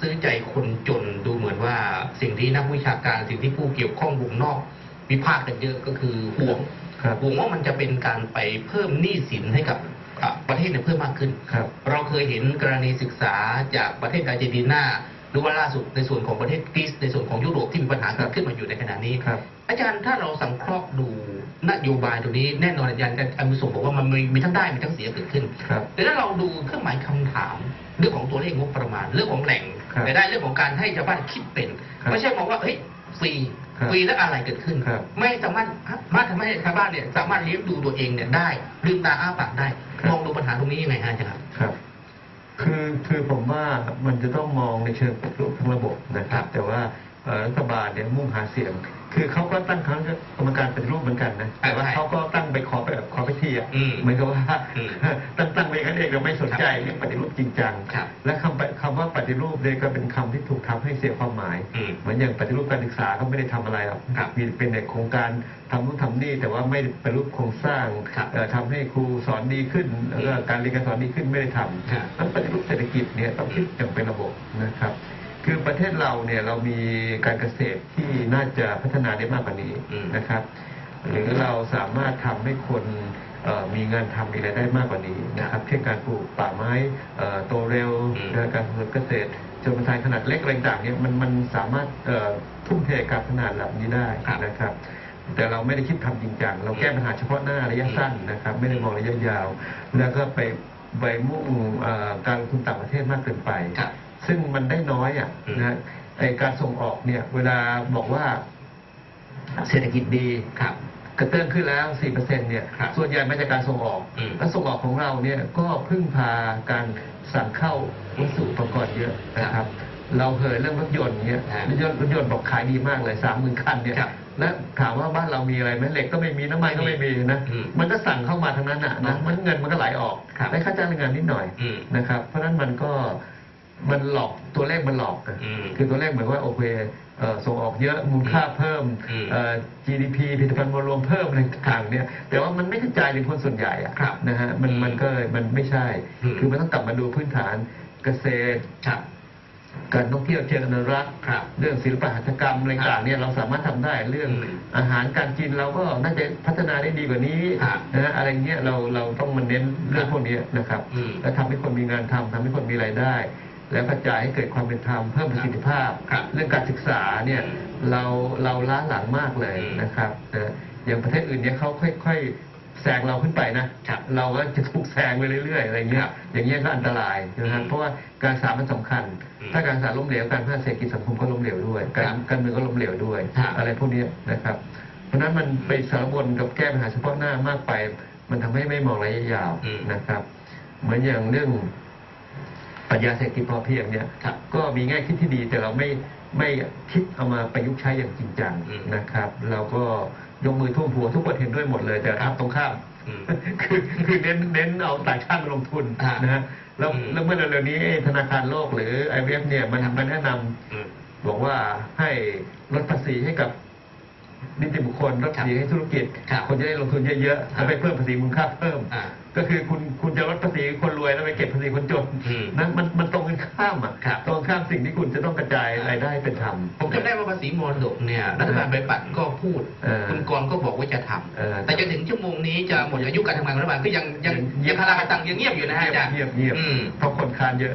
ซื้อใจคนจนดูเหมือนว่าสิ่งที่นักวิชาการสิ่งที่ผู้เกี่ยวข้องวงนอกวิพากษ์กันเยอะก็คือห่วงครับห่วงว่ามันจะเป็นการไปเพิ่มหนี้สินให้กับอะประเทศเนี่ยเพิ่มมากขึ้นครับเราเคยเห็นกรณีศึกษาจากประเทศอาร์เจนตินาหรือว่าล่าสุดในส่วนของประเทศกรีซในส่วนของยุโรปที่มีปัญหาเกิดขึ้นมาอยู่ในขณะนี้ครับอาจารย์ถ้าเราสังเคราะห์ดู นโยบายตัวนี้แน่นอนอาจารย์อามุสงบอกว่ามันมีมีทั้งได้มีทั้งเสียเกิดขึ้นครับแต่ถ้าเราดูเครื่องหมายคำถาม เรื่องของตัวเลขงบประมาณ เรื่องของแหล่งครับแต่ได้เรื่องของการให้ชาวบ้านคิดเป็นครับไม่ใช่มองว่าเฮ้ยฟรีครับฟรีแล้วอะไรเกิดขึ้นครับไม่สามารถมารถทำให้ชาวบ้านเนี่ยสามารถเลี้ยงดูตัวเองเนี่ยได้ลืมตาอ้าปากได้ครับมองดูปัญหาตรงนี้ยังไงฮะอาจารย์ครับครับคือคือผมว่ามันจะต้องมองในเชิงปฏิรูปทั้งระบบนะครัครับบแต่ว่าเอ่อรัฐบาลเนี่ยมุ่งหาเสียง คือเขาก็ตั้งคณะกรรมการปฏิรูปเหมือนกันนะแต่ว่าใช่เขาก็ตั้งไปขอไปแบบขอไปทีอะอืมเหมือนกับว่าอืมตั้งตั้งไปกันเองเราไม่สนใจครับเรื่องปฏิรูปจริงจังครับและคำปคำว่าปฏิรูปเนี่ยก็เป็นคำที่ถูกทำให้เสียความหมายอืมเหมือนอย่างปฏิรูปการศึกษาเขาไม่ได้ทำอะไรหรอกครับมีเป็นแต่โครงการทำนู่นทำนี่แต่ว่าไม่ปฏิรูปโครงสร้างครับเอ่อทำให้ครูสอนดีขึ้นแล้วก็การเรียนการสอนดีขึ้นไม่ได้ทำครับนั้นปฏิรูปเศรษฐกิจเนี่ยต้องคิดอย่างเป็นระบบนะครับ คือประเทศเราเนี่ยเรามีการเกษตรที่น่าจะพัฒนาได้มากกว่านี้อืมนะครับ หรือเราสามารถทำให้คนเอ่อมีงานทำมีรายได้มากกว่านี้นะครับเช่นการปลูกป่าไม้เอ่อโตเร็วอืมนะการทำเกษตรชนประทานขนาดเล็กอะไรต่างๆเนี่ยมันมันสามารถเอ่อทุ่มเทการพัฒนาเหล่านี้ได้ครับนะครับแต่เราไม่ได้คิดทำจริงจังเราแก้ปัญหาเฉพาะหน้าระยะสั้นนะครับ ไม่ได้มองระยะยาว แล้วก็ไปไปมุ่งเอ่อการลงทุนต่างประเทศมากเกินไปครับ ซึ่งมันได้น้อยอะอืมนะไอการส่งออกเนี่ยเวลาบอกว่าเศรษฐกิจดีครับกระเตื้องขึ้นแล้ว4%เนี่ยครับส่วนใหญ่มาจากการส่งออกอืมและส่งออกของเราเนี่ยก็พึ่งพาการสั่งเข้าวัสดุอุปกรณ์เยอะนะครับ เราเคยเรื่องรถยนต์เนี่ยฮะรถยนต์รถยนต์บอกขายดีมากเลยสามหมื่นคันเนี่ยครับและถามว่าบ้านเรามีอะไรไหมเหล็กก็ไม่มีน้ำมันก็ไม่มีนะอืมมันก็สั่งเข้ามาทั้งนั้นอะนะมันเงินมันก็ไหลออกครับได้ค่าจ้างแรงงานนิดหน่อยอืมนะครับ เพราะฉะนั้นมันก็ มันหลอกตัวเลขมันหลอกอะอืมคือตัวเลขเหมือนว่าโอเคเอ่อส่งออกเยอะมูลค่าเพิ่มอืมเอ่อ GDP ผลิตภัณฑ์มวลรวมเพิ่มอะไรต่างๆเนี่ยแต่ว่ามันไม่กระจายถึงคนส่วนใหญ่อะครับนะฮะมันอืมมันก็มันไม่ใช่ อืม คือมันต้องกลับมาดูพื้นฐานเกษตร ครับ การท่องเที่ยวเชิงอนุรักษ์ครับเรื่องศิลปหัตถกรรมอะไรต่างๆเนี่ยเราสามารถทำได้เรื่องอืมอาหารการกินเราก็น่าจะพัฒนาได้ดีกว่านี้ครับนะฮะอะไรเงี้ยเราเราต้องมาเน้นเรื่องพวกนี้นะครับ อืม และทำให้คนมีงานทำทำให้คนมีรายได้ แล้วกระจายให้เกิดความเป็นธรรมเพิ่มประสิทธิภาพครับเรื่องการศึกษาเนี่ยอืมเราเราล้าหลังมากเลยอืมนะครับนะอย่างประเทศอื่นเนี่ยเขาค่อยๆแซงเราขึ้นไปนะครับเราก็จะถูกแซงไปเรื่อยๆอะไรเงี้ครัยบอย่างเงี้ยก็อันตรายนะอืฮะมเพราะว่าการศึกษามันสำคัญอืมถ้าการศึกษาล้มเหลวการพัฒนาเศรษฐกิจสังคมก็ล้มเหลวด้วย การครับการเมืองก็ล้มเหลวด้วยครับอะไรพวกเนี้ยนะครับ เพราะฉะนั้นมันไปสารวนกับแก้ปัญหาเฉพาะหน้ามากไป มันทำให้ไม่มองระยะยาวอืมนะครับ เหมือนอย่างเรื่อง ปรัชญาเศรษฐกิจพอเพียงเนี่ยครับก็มีแง่คิดที่ดีแต่เราไม่ไม่คิดเอามาประยุกต์ใช้อย่างจริงจังอืมนะครับ เราก็ยกมือท่วมหัวทุกคนเห็นด้วยหมดเลยแต่ครับตรงข้ามอืมคือคือเน้นเน้นเอาต่างชาติมาลงทุนอ่านนะฮะแล้วอืมแล้วเมื่อเร็วๆนี้ธนาคารโลกหรือ IMF เนี่ยมันมันแนะนำอืมบอกว่าให้ลดภาษีให้กับนิติบุคคลลดภาษีให้ธุรกิจครับคนจะได้ลงทุนเยอะๆแล้วไปเพิ่มภาษีมูลค่าเพิ่มอ่าก็คือคุณคุณจะลดภาษีคนรวยแล้วไปเก็บภาษีคนจนอืมนั้นมันมันตรงกันข้ามอะครับตรงกันข้ามสิ่งที่คุณจะต้องกระจายรายได้เป็นธรรมผมจำได้ว่าภาษีมรดกเนี่ยรัฐบาลใบปัดก็พูดเออคุณกรณ์ก็บอกว่าจะทเออำแต่จนถึงชั่วโมงนี้จะหมดอายุการทำงานของรัฐบาลก็ยังยังยังคาราคาตังยังเงียบอยู่นะฮะอาจารย์เงียบเงียบอืมเพราะคนคานเยอะ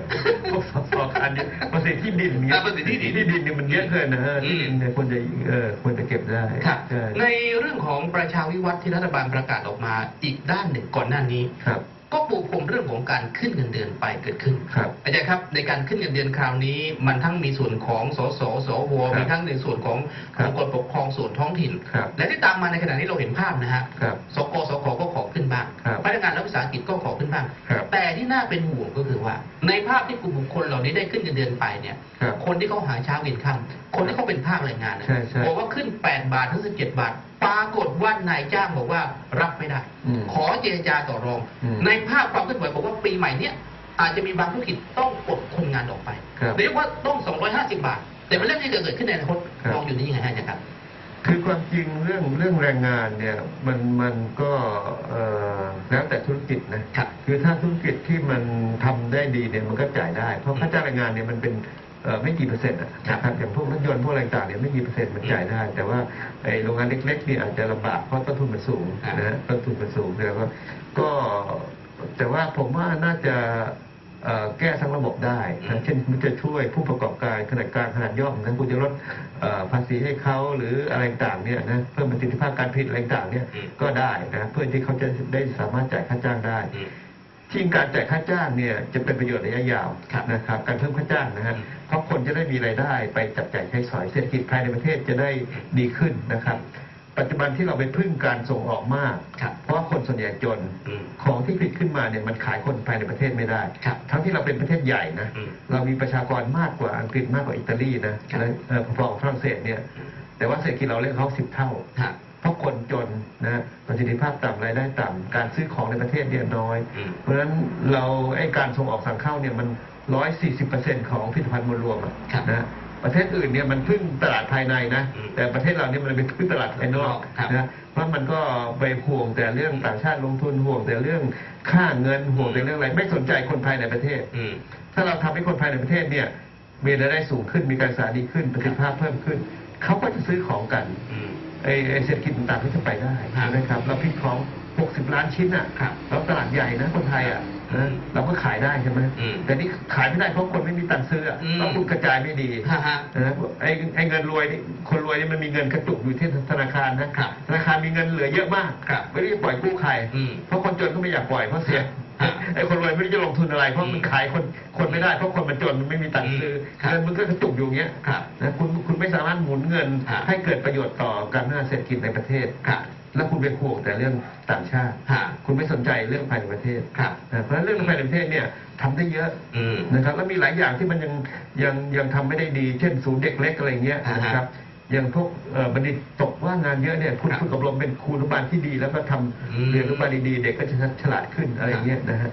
พวกสสคานเยอะภาษีที่ดินเงี้อ่ายภาษีที่ดินที่ดินเนี่ยมันเยอะเกินนะฮะอืมที่ดินเนี่ยควรจะเออควรจะเก็บได้ครับใช่ในเรื่องของประชาวิวัฒน์ที่รัฐบาลประกาศออกมาอีกด้านหนึ่งก่อนหน้านี้ครับก็ปูพรมเรื่องของการขึ้นเงินเดือนไปเกิดขึ้นครับอาจารย์ครับในการขึ้นเงินเดือนคราวนี้ มันทั้งมีส่วนของสสสวครับมีทั้งในส่วนของครับองค์กรปกครองส่วนท้องถิ่นครับและที่ตามมาในขณะนี้เราเห็นภาพนะฮะครับสกสคก็ขอขึ้นบ้างครับพนักงานรัฐวิสาหกิจก็ขอขึ้นบ้างครับแต่ที่น่าเป็นห่วงก็คือว่า ในภาพที่กลุ่มบุคคลเหล่านี้ได้ขึ้นเงินเดือนไปเนี่ยครับคนที่เขาหาเช้ากินค่ำคนที่เขาเป็นภาคแรงงานเนี่ยใช่ใช่บอกว่าขึ้น 8 บาทถึง17 บาท ปรากฏว่านายจ้างบอกว่ารับไม่ได้ อืมขอเจรจาต่อรอง อืมในภาพความเคลื่อนไหวบอกว่าปีใหม่เนี้ยอาจจะมีบางธุรกิจต้องปลดคนงานออกไปครับเรียกว่าต้อง 250 บาท แต่เป็นเรื่องที่จะเกิดขึ้นในอนาคตครับ มองอยู่นี่ยังไงฮะอาจารย์ครับ คือความจริงเรื่องเรื่องแรงงานเนี่ยมันมันก็เอ่อแล้วแต่ธุรกิจนะครับคือถ้าธุรกิจที่มันทำได้ดีเนี่ยมันก็จ่ายได้ เพราะค่าจ้างแรงงานเนี่ยมันเป็นเอ่อ ไม่กี่เปอร์เซ็นต์อะนะครับอย่างพวกรถยนต์พวกอะไรต่างๆเนี่ยไม่กี่เปอร์เซ็นต์มันจ่ายได้ แต่ว่าไอ้โรงงานเล็กๆเนี่ยอาจจะลำบากเพราะต้นทุนมันสูงอ่านนะฮะต้นทุนมันสูงแต่ว่าก็แต่ว่าผมว่าน่าจะเอ่อแก้ทั้งระบบได้นะเช่นมันจะช่วยผู้ประกอบการขนาดกลางขนาดย่อมนะคุณจะลดเอ่อภาษีให้เขาหรืออะไรต่างๆเนี่ยนะเพิ่มประสิทธิภาพการผลิตอะไรต่างๆเนี่ยอืมก็ได้นะเพื่อที่เขาจะได้สามารถจ่ายค่าจ้างได้อืม ที่การจ่ายค่าจ้างเนี่ยจะเป็นประโยชน์ระยะยาวครับนะครับการเพิ่มค่าจ้างนะฮะอืมเพราะคนจะได้มีรายได้ไปจับจ่ายใช้สอยเศรษฐกิจภายในประเทศจะได้ดีขึ้นนะครับ ปัจจุบันที่เราไปพึ่งการส่งออกมากครับเพราะว่าคนส่วนใหญ่จนอืมของที่ผลิตขึ้นมาเนี่ยมันขายคนภายในประเทศไม่ได้ครับทั้งที่เราเป็นประเทศใหญ่นะอืมเรามีประชากรมากกว่าอังกฤษมากกว่าอิตาลีนะครับและเอ่อพอๆกับฝรั่งเศสเนี่ยแต่ว่าเศรษฐกิจเราเล็กเขาสิบเท่าฮะ เพราะคนจนนะประสิทธิภาพต่ำรายได้ต่ำการซื้อของในประเทศเนี่ยน้อย อืม เพราะฉะนั้นเราไอ้การส่งออกสั่งเข้าเนี่ยมันร้อยสี่สิบเปอร์เซ็นของผลิตภัณฑ์มวลรวมอะครับนะประเทศอื่นเนี่ยมันพึ่งตลาดภายในนะ อืมแต่ประเทศเราเนี่ยมันเป็นพึ่งตลาดภายนอกครับนะเพราะมันก็ไปห่วงแต่เรื่องต่างชาติลงทุนห่วงแต่เรื่องค่าเงินห่วงแต่เรื่องอะไรไม่สนใจคนภายในประเทศ อืม ถ้าเราทำให้คนภายในประเทศเนี่ยมีรายได้สูงขึ้นมีการศึกษาดีขึ้นประสิทธิภาพเพิ่มขึ้น เขาก็จะซื้อของกันอืมไอ้ไอ้เศรษฐกิจต่างๆก็จะไปได้ครับใช่ไหมครับเราผลิตของ 60 ล้านชิ้นอะครับแล้วตลาดใหญ่นะคนไทยอะอืมนะเราก็ขายได้ใช่ไหมอืมแต่นี่ขายไม่ได้เพราะคนไม่มีตังค์ซื้ออะอืมแล้วคุณกระจายไม่ดีฮะฮะนะไอ้ไอ้เงินรวยนี่คนรวยนี่มันมีเงินกระจุกอยู่ที่ธนาคารนะครับธนาคารมีเงินเหลือเยอะมากครับไม่ได้จะปล่อยกู้ใครอืมเพราะคนจนก็ไม่อยากปล่อยเพราะเสียครับ ไอ้คนรวยไม่รู้จะลงทุนอะไร เพราะมันขายคนคนไม่ได้เพราะคนมันจนมันไม่มีตังค์ซื้อครับเงินมันก็กระจุกอยู่อย่างเงี้ยครับนะคุณคุณไม่สามารถหมุนเงินครับให้เกิดประโยชน์ต่อการพัฒนาเศรษฐกิจในประเทศครับแล้วคุณไปห่วงแต่เรื่องต่างชาติฮะคุณไม่สนใจเรื่องภายในประเทศครับนะเพราะฉะนั้นเรื่องภายในประเทศเนี่ยทำได้เยอะอืมนะครับ แล้วมีหลายอย่างที่มันยังยังยังทำไม่ได้ดี เช่นศูนย์เด็กเล็กอะไรเงี้ยอ่าฮะนะครับ อย่างพวกเอ่อบัณฑิตตกว่างงานเยอะเนี่ยคุณครับคุณอบรมเป็นครูอนุบาลที่ดี แล้วก็ทำอืมเรียนอนุบาลดีๆเด็กก็จะฉลาดขึ้นอะไรเงี้ยนะฮะ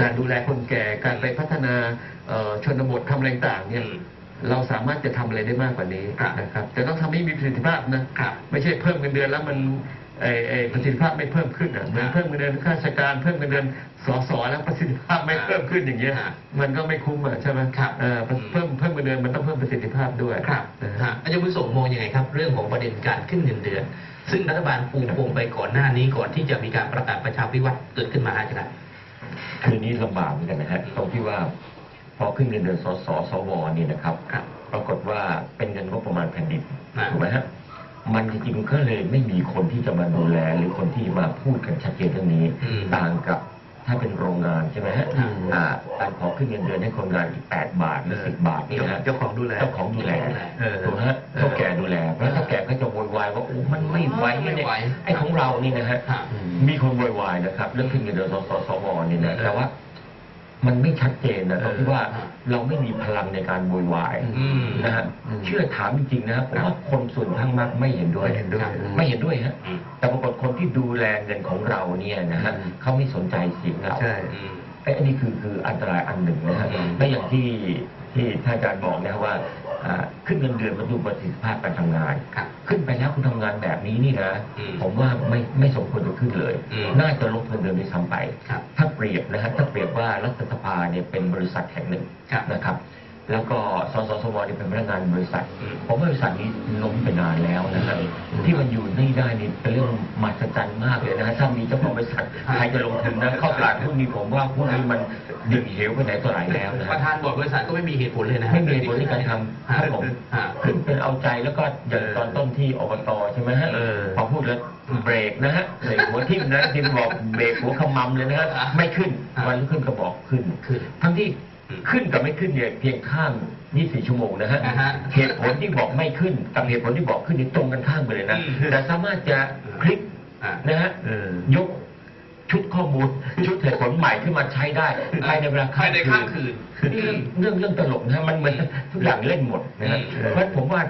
การดูแลคนแก่การไปพัฒนาเอ่อชนบททำอะไรต่างๆเนี่ยอืมเราสามารถจะทำอะไรได้มากกว่านี้ครับนะครับ แต่ต้องทำให้มีประสิทธิภาพนะครับ ไม่ใช่เพิ่มเงินเดือนแล้วมัน ไอ้ไอ้ประสิทธิภาพไม่เพิ่มขึ้นอะเหมือนครับเพิ่มเงินเดือนข้าราชการเพิ่มเงินเดือนสสแล้วประสิทธิภาพไม่เพิ่มขึ้นอย่างเงี้ยครับมันก็ไม่คุ้มอะใช่ไหมครับเอ่อเพิ่มเพิ่มเงินเดือนมันต้องเพิ่มประสิทธิภาพด้วยครับนะฮะฮะอาจารย์บุญส่งมองยังไงครับ เรื่องของประเด็นการขึ้นเงินเดือน ซึ่งรัฐบาลปูพรมไปก่อนหน้านี้ก่อนที่จะมีการประกาศประชาพิวัตรเกิดขึ้นมาอาจารย์คืนนี้ลำบากเหมือนกันนะฮะตรงที่ว่าพอขึ้นเงินเดือนสสสวนี่นะครับครับปรากฏว่าเป็นเงินงบประมาณแผ่นดินอ่าถูกไหมฮะ มันจริงๆก็เลยไม่มีคนที่จะมาดูแล หรือคนที่มาพูดกันชัดเจนเรื่องนี้อืมต่างกับถ้าเป็นโรงงานใช่ไหมฮะอืมอ่าการขอขึ้นเงินเดือนให้คนงานอีกแปดบาทหรือสิบบาทนี่นะฮะเจ้าของดูแลเจ้าของดูแลเออถูกไหมฮะเท่าแก่ดูแลเพราะเท่าแก่ก็จะโวยวายว่าโอ้มันไม่ไหวไม่เนี่ยไหวไอ้ของเรานี่นะฮะฮะมีคนโวยวายนะครับเรื่องขึ้นเงินเดือนสสสวนี่นะเออแต่ว่า มันไม่ชัดเจนนะตรงที่ว่าเออเราไม่มีพลังในการโวยวายอืมนะฮะอืมเชื่อถามจริงๆนะผมว่าคนส่วนข้างมากไม่เห็นด้วยไม่เห็นด้วย ไม่เห็นด้วยฮะอืมแต่ปรากฏคนที่ดูแลเงินของเราเนี่ยนะฮะอืมเขาไม่สนใจเสียงเราใช่อืมไอ้อันนี้คือคืออันตรายอันหนึ่งนะฮะอืมและอย่างที่ที่ท่านอาจารย์บอกนะครับว่าอ่า ขึ้นเงินเดือนมันดูประสิทธิภาพการทำงานครับขึ้นไปแล้วคุณทำงานแบบนี้นี่นะอืมผมว่าไม่ไม่สมควรจะขึ้นเลยอืมน่าจะลดเงินเดือนด้วยซ้ำไปครับถ้าเปรียบนะฮะถ้าเปรียบว่ารัฐสภาเนี่ยเป็นบริษัทแห่งหนึ่งครับนะครับ แล้วก็สสสวเนี่ยเป็นพนักงานบริษัทอืมผมว่าบริษัทนี้ล้มไปนานแล้วนะฮะที่มันอยู่นี่ได้นี่เป็นเรื่องมหัศจรรย์มากเลยนะฮะถ้ามีเจ้าของบริษัทใครจะลงทุนนะเข้าตลาดหุ้นนี่ผมว่าพวกนี้มัน ดิ่งเหวไปไหนต่อไหนแล้วนะประฮะธานบอร์ดบริษัทก็ไม่มีเหตุผลเลยนะฮะ ไม่มีเหตุผลในการทำครับผมฮะขึ้นเป็นเอาใจแล้วก็อย่างตอนต้นที่อบตใช่ไหมฮะเออ พอพูดแล้วเบรกนะฮะเบรกหัวทิ่มนะทิ่มบอกเบรกหัวขมำเลยนะฮะไม่ขึ้นอ่าวันรุ่งขึ้นก็บอกขึ้นขึ้นทั้งที่อืมขึ้นกับไม่ขึ้นเนี่ยเพียงข้าม 24 ชั่วโมงนะฮะ อ่าฮะเหตุผลที่บอกไม่ขึ้นกับเหตุผลที่บอกขึ้นนี่ตรงกันข้ามไปเลยนะ อืมแต่สามารถจะพลิกอ่านะฮะ เออ ยก ชุดข้อมูล ชุดเหตุผลใหม่ขึ้นมาใช้ได้ภายในเวลาภายในข้ามคืนนี่เรื่องเรื่องตลกนะฮะมันเหมือนทุกอย่างเล่นหมดนะฮะอืมเพราะฉะนั้นผมว่า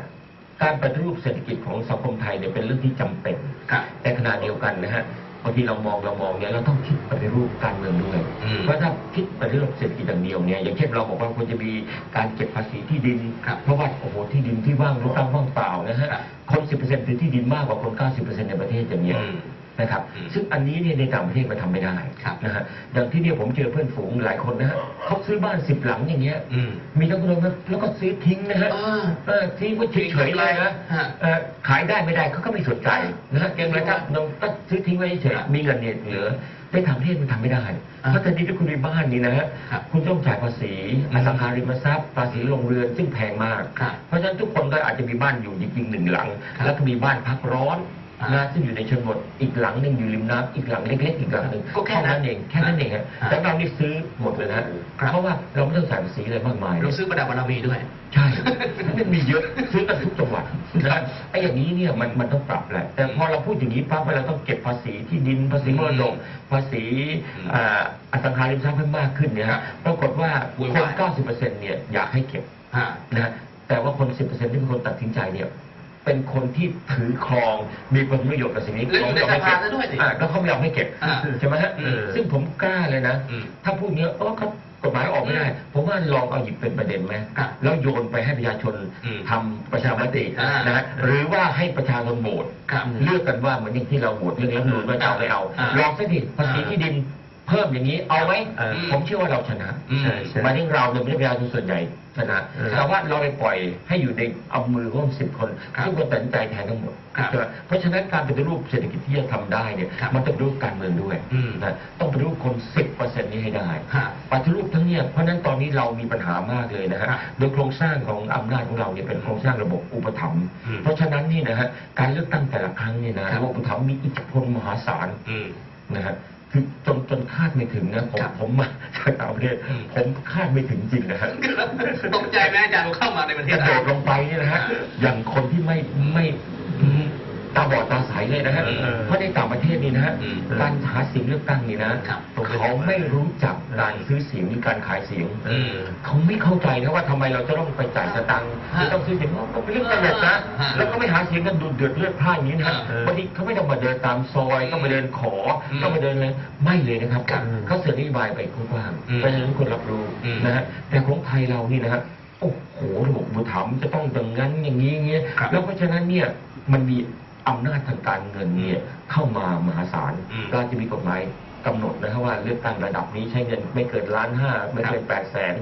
การปฏิรูปเศรษฐกิจของสังคมไทยเนี่ยเป็นเรื่องที่จำเป็นครับแต่ขณะเดียวกันนะฮะบางทีเรามองเรามองเนี่ยเราต้องคิดปฏิรูปการเมืองด้วยอืมเพราะถ้าคิดปฏิรูปเศรษฐกิจอย่างเดียวเนี่ยอย่างเช่นเราบอกว่าควรจะมีการเก็บภาษีที่ดินครับเพราะว่าโอ้โหที่ดินที่ว่างรกร้างว่างเปล่านะฮะครับคน10%ถือที่ดินมากกว่าคน90%ในประเทศอย่างเงี้ยอืม นะครับ อืม ซึ่งอันนี้เนี่ยในต่างประเทศมันทำไม่ได้ครับนะฮะอย่างที่เนี่ยผมเจอเพื่อนฝูงหลายคนนะฮะเขาซื้อบ้านสิบหลังอย่างเงี้ย อืม มีทั้งคนนะแล้วก็ซื้อทิ้งนะฮะอ่าเออทิ้งไว้เฉยๆเลยนะฮะเออขายได้ไม่ได้เขาก็ไม่สนใจนะฮะเก่งเลยครับนมก็ซื้อทิ้งไว้เฉยครับมีเงินเนี่ยเหลือในต่างประเทศมันทำไม่ได้อ่าเพราะตอนนี้ถ้าคุณมีบ้านนี่นะฮะครับคุณต้องจ่ายภาษีอสังหาริมทรัพย์ภาษีโรงเรือนซึ่งแพงมาก ครับเพราะฉะนั้นทุกคนก็อาจจะมีบ้านอยู่จริงๆหนึ่งหลัง ครับแล้วก็มีบ้านพักร้อนอ่า นนะซึ่งอยู่ในชนบทอีกหลังหนึ่งอยู่ริมน้ำอีกหลังเล็กๆอีกหลังหนึ่งก็แค่นั้นเท่านั้นเองแค่นั้นเองฮะอ่าแต่เรานี่ซื้อหมดเลยนะฮะครับเพราะว่าเราไม่ต้องจ่ายภาษีอะไรมากมายเราซื้อประดับบารมีด้วย ใช่มันมีเยอะซื้อกันทุกจังหวัดนะครับไอ้อย่างนี้เนี่ยมันมันต้องปรับแหละแต่พอเราพูดอย่างนี้ปั๊บเราต้องเก็บภาษีที่ดินภาษีมรดกภาษีอืมอ่าอสังหาริมทรัพย์ให้มากขึ้นเนี่ยครัฮะบปรากฏว่าวุ่นคนวาย90%เนี่ยอยากให้เก็บฮะนะฮะแต่ว่าคน 10%ที่เป็นคนตัดสินใจเนี่ย เป็นคนที่ถือครองมีผลประโยชน์กับสิ่งนี้แล้วอยู่ในเขไม่เก็บสภาซะด้วยสิอ่าแล้วเขาไม่ยอมให้เก็บอ่าใช่ไหมฮะอืมซึ่งผมกล้าเลยนะ อืมถ้าพูดเนี้ยเออเขากฎหมายออกไม่ได้ ผมว่าลองเอาหยิบเป็นประเด็นไหมครับแล้วโยนไปให้ประชาชนอืมทำประชามติอ่านนะฮะหรือว่าให้ประชาชนโหวตครับเลือกกันว่าเหมือนอย่างที่เราโหวตเรื่องรัฐธรรมนูญว่าจะเอาไม่เอาอ่าลองสักทีภาษีที่ดินเพิ่มอย่างนี้เอาไหมเออผมเชื่อว่าเราชนะอืม ใช่ใช่ หมายถึงเราเนี่ยไม่ใช่ประชาชนส่วนใหญ่ชนะเออแต่ว่าเราไปปล่อยให้อยู่ในเอามือของสิบคนครับซึ่งคนตัดสินใจแทนทั้งหมดครับใช่ไหมเพราะฉะนั้นการปฏิรูปเศรษฐกิจที่จะทำได้เนี่ยครับมันต้องปฏิรูปการเมืองด้วยอืม นะต้องปฏิรูปคนสิบเปอร์เซ็นต์นี้ให้ได้ ฮะ ปฏิรูปทั้งเนี่ยเพราะฉะนั้นตอนนี้เรามีปัญหามากเลยนะฮะ ครับโดยโครงสร้างของอำนาจของเราเนี่ยเป็นโครงสร้างระบบอุปถัมภ์ อืมเพราะฉะนั้นนี่นะฮะการเลือกตั้งแต่ละครั้งเนี่ยนะครับ ระบบอุปถัมภ์มีอิทธิพลมหาศาลอืม นะฮะ คือจนจนคาดไม่ถึงนะผมครับผมมาจากต่างประเทศอืมผมคาดไม่ถึงจริงนะฮะตกใจไหมอาจารย์เราเข้ามาในประเทกศระไทโดยดลงไปเนี่ยนะฮะอ่าอย่างคนที่ไม่ไม่ ตาบอดตาใสเลยนะฮะ อืมเพราะในต่างประเทศนี่นะฮะ อืมการหาเสียงเลือกตั้งนี่นะครับ เขาไม่รู้จักการซื้อเสียงหรือการขายเสียง อืม เขาไม่เข้าใจนะว่าทำไมเราจะต้องไปจ่ายสตังค์ฮะจะต้องซื้อเสียงก็เป็นเรื่องประหยัดนะ ฮะแล้วก็ไม่หาเสียงกันดูเดือดเลือดพล่านอย่างนี้นะฮะเออบางทีเขาไม่ต้องมาเดินตามซอยก็มาเดินขออืมก็มาเดินเลยไม่เลยนะครับครับเขาเสนอนโยบายไปกว้างอืมๆไปให้ทุกคนรับรู้อืมนะฮะแต่ของไทยเรานี่นะฮะโอ้โหระบบบุถามจะต้องอย่างนั้นอย่างนี้อย่างเงี้ยครับ แล้วเพราะฉะนั้นเนี่ยมันมี อำนาจทางการเงินเนี่ยเข้ามามหาศาลอืมเราจะมีกฎหมายกำหนดนะครับว่าเลือกตั้งระดับนี้ใช้เงินไม่เกินล้านห้าไม่เกินแปดแสน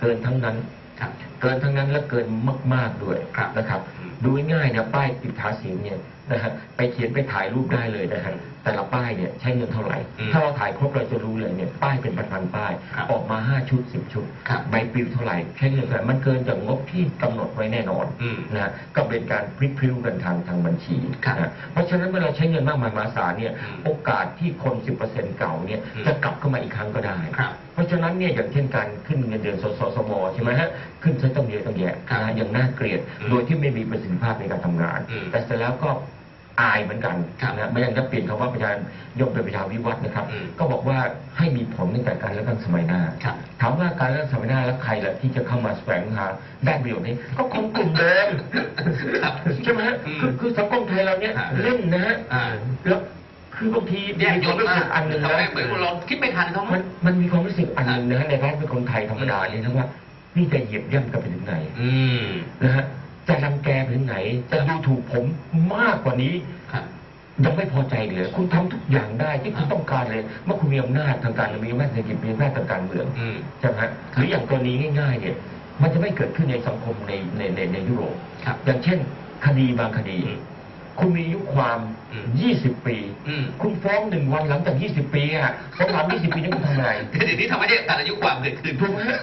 เกินทั้งนั้น ครับเกินทั้งนั้นและเกินมาก ๆด้วยครับนะครับอืมดูง่ายๆนะป้ายติดทาสีเนี่ยนะฮะไปเขียนไปถ่ายรูปได้เลยนะฮะแต่ละป้ายเนี่ยใช้เงินเท่าไหร่ อืมถ้าเราถ่ายครบเราจะรู้เลยเนี่ยป้ายเป็นพันๆป้าย ครับออกมาห้าชุดสิบชุดครับใบปลิวเท่าไหร่ใช้เงินเท่าไหร่มันเกินจากงบที่กำหนดไว้แน่นอนอืมนะฮะก็เป็นการพลิกพลิ้วกันทางทางบัญชีครับนะเพราะฉะนั้นเมื่อเราใช้เงินมากมายมหาศาลเนี่ยอืมโอกาสที่คน 10%เก่าเนี่ยอืม จะกลับเข้ามาอีกครั้งก็ได้ ครับเพ ราะฉะนั้นเนี่ยอย่างเช่นการขึ้นเงินเดือนสสสมใช่ไหมฮะขึ้นใช้ต้องเยอะต้องแยะครับนะฮะอย่างน่าเกลียดอืมโดยที่ไม่มีประสิทธิภาพในการทำงาน อืมแต่เสร็จแล้วก็อายเหมือนกันครับนะไม่อยากจะเปลี่ยนคำว่าประชานิยมเป็นประชาวิวัฒน์นะครับ อืมก็บอกว่าให้มีผลตั้งแต่การเลือกตั้งสมัยหน้าครับ ถามว่าการเลือกตั้งสมัยหน้าแล้วใครล่ะที่จะเข้ามาแสวงหาได้ประโยชน์นี้ก็คนกลุ่มเดิม ครับ ใช่ไหมฮะอืมคือคือสังคมไทยเราเนี่ยฮะ เล่นนะฮะ อ่า แล้ว คือบางทีแยกยนต์รู้มาสึกกอันหนึ่งทำนะให้เหมือนเราคิดไม่ทันเขามัมั้นงมันมีความรู้สึกอันหนึ่งนะฮะในร้านเป็นคนไทยธรรมดาเนี่ยนะว่า นี่จะเหยียบย่ำกันไปถึงไหนอืมนะฮะจะรังแกไปถึงไหน จะดูถูกผมมากกว่านี้ครับยังไม่พอใจเลยคุณทำทุกอย่างได้ที่คุณต้องการเลยเมื่อคุณมีอำนาจทางการมีอำนาจเศรษฐกิจมีอำนาจทางการเมืองอืมใช่ไหมฮะหรืออย่างกรณีง่าย ๆ เนี่ย มันจะไม่เกิดขึ้นในสังคมในในในในยุโรปครับอย่างเช่น คดีบางคดีอืม คุณมีอายุความ อืม20 ปี อืม คุณฟ้องหนึ่งวันหลังจาก 20 ปีอะเขาถาม20 ปีนี้คุณทำอะไรคือเดี๋ยวนี้ทำให้การอายุความเกิดขึ้น ถูกไหมฮะ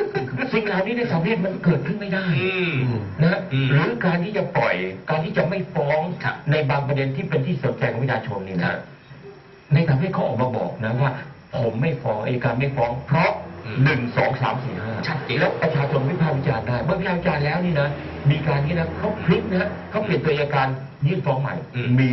สิ่งเหล่านี้ในสังคมมันเกิดขึ้นไม่ได้ อืม นะฮะอืมหรือการที่จะปล่อย การที่จะไม่ฟ้องครับในบางประเด็นที่เป็นที่สนใจของประชาชนนี่ครันะบ ในทางที่เขาออกมาบอกนะว่า ผมไม่ฟ้องอัยการไม่ฟ้อง เพราะอืม หนึ่งสองสามสี่ห้าชัดเจน แล้วประชาชนวิพากษ์วิจารณ์ได้เมื่อวิพากษ์วิจารณ์แล้วนี่นะมีการนี้นะเขาพลิกนะฮะเขาเปลี่ยนตัวอัยการยื่นฟ้องใหม่ อืมมี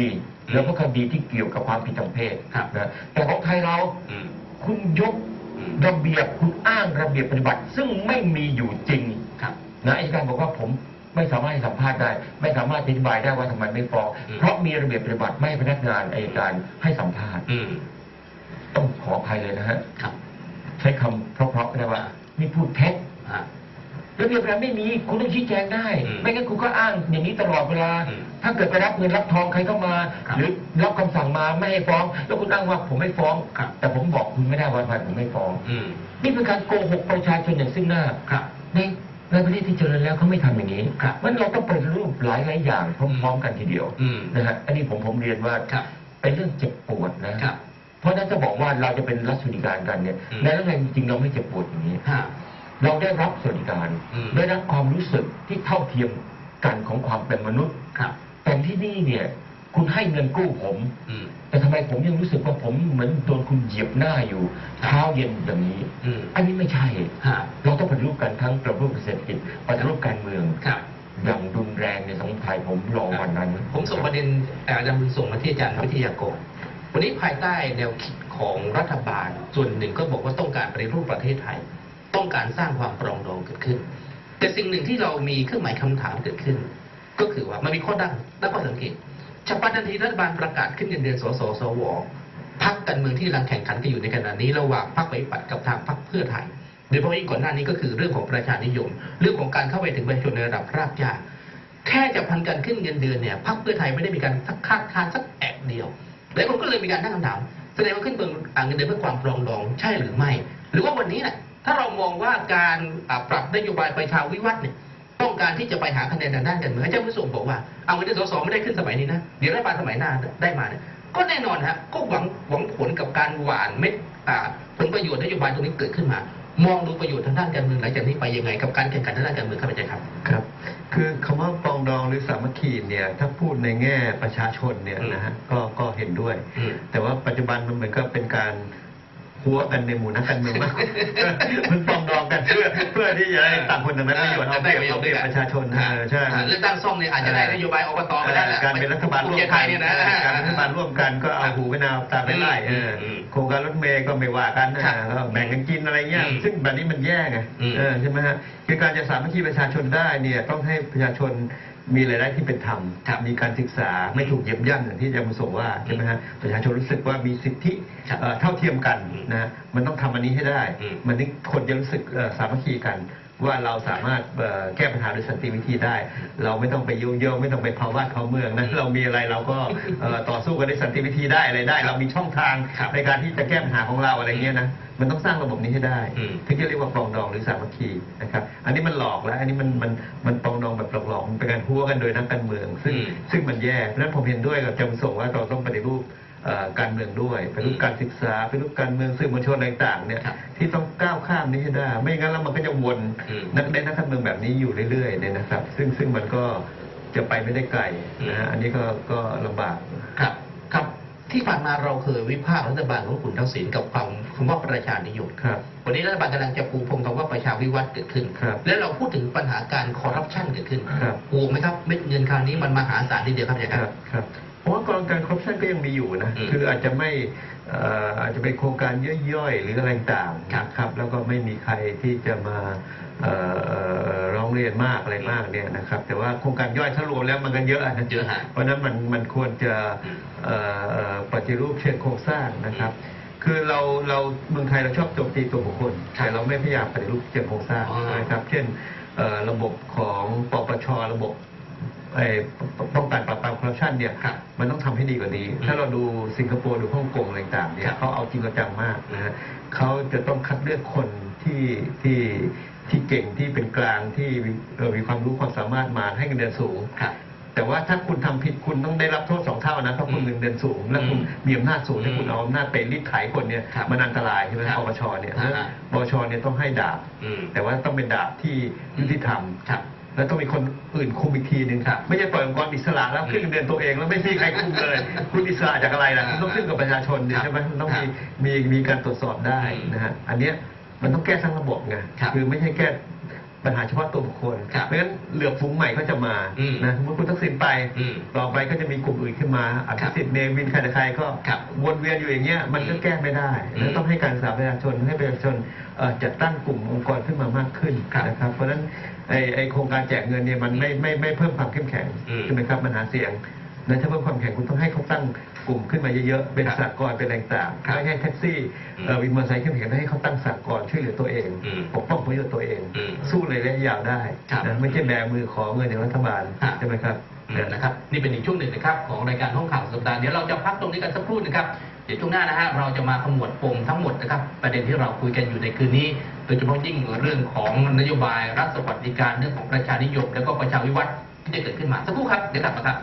แล้วก็คดีที่เกี่ยวกับความผิดทางเพศครับ นะแต่ของไทยเรา อืม คุณยกอืม ระเบียบคุณอ้างระเบียบปฏิบัติ ซึ่งไม่มีอยู่จริงครับ นะอัยการบอกว่าผมไม่สามารถให้สัมภาษณ์ได้ ไม่สามารถอธิบายได้ว่าทำไมไม่ฟ้องอืม เพราะมีระเบียบปฏิบัติไม่ให้พนักงานอายการให้สัมภาษณ์ อืมต้องขออภัยเลยนะฮะ ครับ ใช้คำเพราะๆก็ได้ว่า นี่พูดเท็จอ่าไประเบียบอะไรไม่มีคุณต้องชี้แจงได้อืมไม่งั้นคุณก็อ้างอย่างนี้ตลอดเวลาอืมถ้าเกิดไปรับเงินรับทองใครเข้ามาครับหรือรับคำสั่งมาไม่ให้ฟ้อง แล้วคุณอ้างว่าผมไม่ฟ้องครับแต่ผมบอกคุณไม่ได้ว่าผมไม่ฟ้องอืมนี่เป็นการโกหกประชาชนอย่างซึ่งหน้าครับในในประเทศที่เจริญแล้วเขาไม่ทำอย่างนี้ครับมันเราต้องเปิดรูปหลายหลายๆอย่างพร้อมๆกันทีเดียวอืมนะฮะอันนี้ผมผมเรียนว่าครับเป็นเรื่องเจ็บปวดนะครับ เพราะฉะนั้นจะบอกว่าเราจะเป็นรัฐสวัสดิการกันเนี่ยอืมในเรื่องจริงๆเราไม่เจ็บปวดอย่างนี้ ฮะ เราได้รับสวัสดิการอืม ได้รับความรู้สึกที่เท่าเทียมกันของความเป็นมนุษย์ ครับ แต่ที่นี่เนี่ยคุณให้เงินกู้ผม อืม แต่ทำไมผมยังรู้สึกว่าผมเหมือนโดนคุณเหยียบหน้าอยู่เช้าเย็นอย่างนี้ อืม อันนี้ไม่ใช่ ฮะ เราต้องปฏิรูปกันทั้งประรูปเศรษฐกิจปฏิรูปการเมือง ครับ อย่างรุนแรงในสังคมไทยผมรอวันนั้น ผมส่งประเด็นอาจารย์ส่งมาที่อาจารย์วิทยากร วันนี้ภายใต้แนวคิดของรัฐบาลส่วนหนึ่งก็บอกว่าต้องการปฏิรูปประเทศไทย ต้องการสร้างความปรองดองเกิดขึ้น แต่สิ่งหนึ่งที่เรามีเครื่องหมายคำถามเกิดขึ้น ก็คือว่ามันมีข้อดังและข้อสังเกตฉพาะทันทีรัฐบาลประกาศขึ้นเงินเดือนสสสวพักการเมืองที่กำลังแข่งขันกันอยู่ในขณะนี้ระหว่างพรรคประชาธิปัตย์กับทางพรรคเพื่อไทยโดยเฉพาะยิ่งก่อนหน้านี้ก็คือเรื่องของประชานิยม เรื่องของการเข้าไปถึงประชาชนในระดับรากหญ้าแค่จะพันกันขึ้นเงินเดือนเนี่ยพรรคเพื่อไทยไม่ได้มีการสักคาดคานสักแอกเดียว หลายคนก็เลยมีการตั้งคำถามแสดงว่าขึ้นเงินอ่าเงินเดือนเพื่อความปรองดองใช่หรือไม่ หรือว่าวันนี้นี่ยถ้าเรามองว่าการปรับนโยบายประชาวิวัฒน์เนี่ยต้องการที่จะไปหาคะแนนทางด้านการเมืองอาจารย์ผู้ส่งบอกว่าเอาเงินเดือนสสไม่ได้ขึ้นสมัยนี้นะเดี๋ยวรัฐบาลสมัยหน้าได้มาเนี่ยก็แน่นอนฮะก็หวังหวังผลกับการหวานเม็ดผลประโยชน์นโยบายตรงนี้เกิดขึ้นมา มองดูประโยชน์ทางด้านการเมืองหลังจากนี้ไปยังไงกับการแข่งขันทางด้านการเมืองครับอาจารย์ครับครับ คือคำว่าปรองดองหรือสามัคคีเนี่ยถ้าพูดในแง่ประชาชนเนี่ยอืมนะฮะก็ก็เห็นด้วยอืมแต่ว่าปัจจุบันมันเหมือนกับเป็นการ หัวกันในหมู่นักการเมืองมากมันปรองดองกันเพื่อเพื่อที่จะได้ต่างคนต่างได้ประโยชน์เอาเปรียบเอาเปรียบประชาชนนะเออใช่เลือกตั้งซ่อมเนี่ยอาจจะได้นโยบายอบตไปได้แหละการเป็นรัฐบาลร่วมภูมิใจไทกัยนเนี่ยนะการเป็นรัฐบาลร่วมกันก็เอาหูไปนาวตาไปไล่เอออมโครงการรถเมย์ก็ไม่ว่ากันนะครับก็แบ่งกันกินอะไรเงี้ยอืมซึ่งแบบนี้มันแย่ไงอืมเออใช่ไหมฮะคือการจะสามัคคีประชาชนได้เนี่ยต้องให้ประชาชนมีรายได้ที่เป็นธรรมครับมีการศึกษาไม่ถูกเหยียบย่ำอย่างที่อาจารย์บุญส่งว่าใช่ไหมฮะประชาชนรู้สึกว่ามีสิทธิครับเอ่อเท่าเทียมกันอืมนะฮะมันต้องทำอันนี้ให้ได้อืมมันถึงคนจะรู้สึกเอ่อสามัคคีกัน ว่าเราสามารถเอ่อแก้ปัญหาด้วยสันติวิธีได้ เราไม่ต้องไปยุ่งเยิงไม่ต้องไปเผาบ้านเผาเมืองนะเรามีอะไรเราก็เอ่อต่อสู้กันด้วยสันติวิธีได้อะไรได้ เรามีช่องทางครับในการที่จะแก้ปัญหาของเราอะไรเงี้ยนะมันต้องสร้างระบบนี้ให้ได้อืมถึงจะเรียกว่าปรองดองหรือสามัคคีนะครับอันนี้มันหลอกแล้วอันนี้มันมันมันปรองดองแบบหลอกๆมันเป็นการหัวกันโดยนักการเมือง ซึ่งอืมซึ่งมันแย่เพราะฉะนั้นผมเห็นด้วยกับจำส่งว่าเราต้องปฏิรูปเอ่อ การเมืองด้วยปฏิรูปการศึกษาปฏิรูปการเมืองสื่อมวลชนอะไรต่างๆเนี่ยครับที่ต้องก้าวข้ามนี้ให้ได้ ไม่งั้นแล้วมันก็จะวนอืมนักเล่นนักการเมืองแบบนี้อยู่เรื่อยๆเนี่ยนะครับ ซึ่งซึ่งมันก็จะไปไม่ได้ไกลนะฮะอันนี้ก็ก็ลำบากครับครับที่ผ่านมาเราเคยวิพากษ์รัฐบาลของคุณทักษิณกับความคำว่าประชานิยมครับวันนี้รัฐบาลกำลังจะปูพรมคำว่าประชาวิวัฒน์เกิดขึ้นครับและเราพูดถึงปัญหาการคอร์รัปชันเกิดขึ้นครับห่วงไหมครับเม็ดเงินคราวนี้มันมหาศาลทีเดียวครับอาจารย์คครัรับบครับ เพราะว่ากองการคอร์รัปชันก็ยังมีอยู่นะอืมคืออาจจะไม่เอ่ออาจจะเป็นโครงการย่อยๆ หรืออะไรต่างๆครับนะครับ แล้วก็ไม่มีใครที่จะมาเอ่อเอ่อร้องเรียนมากอะไรมากเนี่ยนะครับ แต่ว่าโครงการย่อยถ้ารวมแล้วมันก็เยอะนะเยอะฮะเพราะฉะนั้นมันมันควรจะอืมเอ่อเอ่อปฏิรูปเชิงโครงสร้างนะครับ คือเราเราเมืองไทยเราชอบโจมตีตัวบุคคลครับแต่เราไม่พยายามปฏิรูปเชิงโครงสร้างอ๋อนะครับ เช่นเอ่อระบบของปปชระบบไอ้ ป้องกันปราบปรามคอร์รัปชันเนี่ยครับมันต้องทำให้ดีกว่านี้อืมถ้าเราดูสิงคโปร์ดูฮ่องกงอะไรต่างๆเนี่ครัยบเขาเอาจริงเอาจังมากนะฮะเขาจะต้องคัดเลือกคนที่ที่ที่เก่งที่เป็นกลางที่มีเอ่อมีความรู้ความสามารถมาให้เงินเดือนสูงครับแต่ว่าถ้าคุณทำผิดคุณต้องได้รับโทษสองเท่านะเพราะคุณอืมเงินเดือนสูง และคุณอืมมีอำนาจสูงถ้าคุณอืมเอาอำนาจไปรีดไถคนเนี่ยครับมันอันตรายใช่ไหมครับปปชเนี่ยอ่าแล้วปปชเนี่ยต้องให้ดาบอืมแต่ว่าต้องเป็นดาบที่ยุติธรรมครับ แล้วต้องมีคนอื่นคุมอีกทีหนึ่งครับไม่ใช่ปล่อยองค์กรอิสระแล้วขึ้นเงินเดือนตัวเองแล้วไม่มีใครคุมเลย คุณอิสระจากอะไรล่ะคุณต้องขึ้นกับประชาชนดิครับใช่ไหมมันต้องมีครับมีมีการตรวจสอบได้อืมนะฮะอันเนี้ยมันต้องแก้ทั้งระบบไงครับอไม่ใช่แก้ ปัญหาเฉพาะตัวบุคคลครับเพราะฉะนั้นเหลือบฟุ้งใหม่ก็จะมาอืมนะสมมติคุณทักษิณไปอืมต่อไปก็จะมีกลุ่มอื่นขึ้นมาอภิสิทธิ์เนวินใครแต่ใครก็ครับวนเวียนอยู่อย่างเงี้ยมันก็อืมแก้ไม่ได้อืมแล้วต้องให้การศึกษาประชาชนให้ประชาชนเอ่อจัดตั้งกลุ่มองค์กรขึ้นมามากขึ้นครับนะครับเพราะฉะนั้นไอ้ไอ้โครงการแจกเงินเนี่ยมันไม่ไม่ไม่เพิ่มความเข้มแข็งอืม ใช่ไหมครับมันหาเสียง นะถ้าเพิ่มความแข่งคุณต้องให้เขาตั้งกลุ่มขึ้นมาเยอะๆ เป็นครับสากลเป็นแรงต่างครับไม่ให้แท็กซี่เอ่อวินมอเตอร์ไซค์เข้มแข็งได้ให้เขาตั้งสากลช่วยเหลือตัวเองอืมปกป้องผลประโยชน์ตัวเองอืมสู้ในระยะยาวได้ครับนะไม่ใช่แบมือขอเงินจากรัฐบาลครับใช่ไหมครับนะครับนี่เป็นอีกช่วงหนึ่งนะครับของรายการห้องข่าวสัปดาห์เดี๋ยวเราจะพักตรงนี้กันสักครู่นะครับเดี๋ยวช่วงหน้านะฮะเราจะมาขมวดปมทั้งหมดนะครับ ประเด็นที่เราคุยกันอยู่ในคืนนี้ โดยเฉพาะยิ่งเรื่องของนโยบายรัฐสวัสดิการเรื่องของประชานิยม แล้วก็ประชาวิวัฒน์ที่จะเกิดขึ้นมาสักครู่ครับเดี๋ยวกลับมาครับ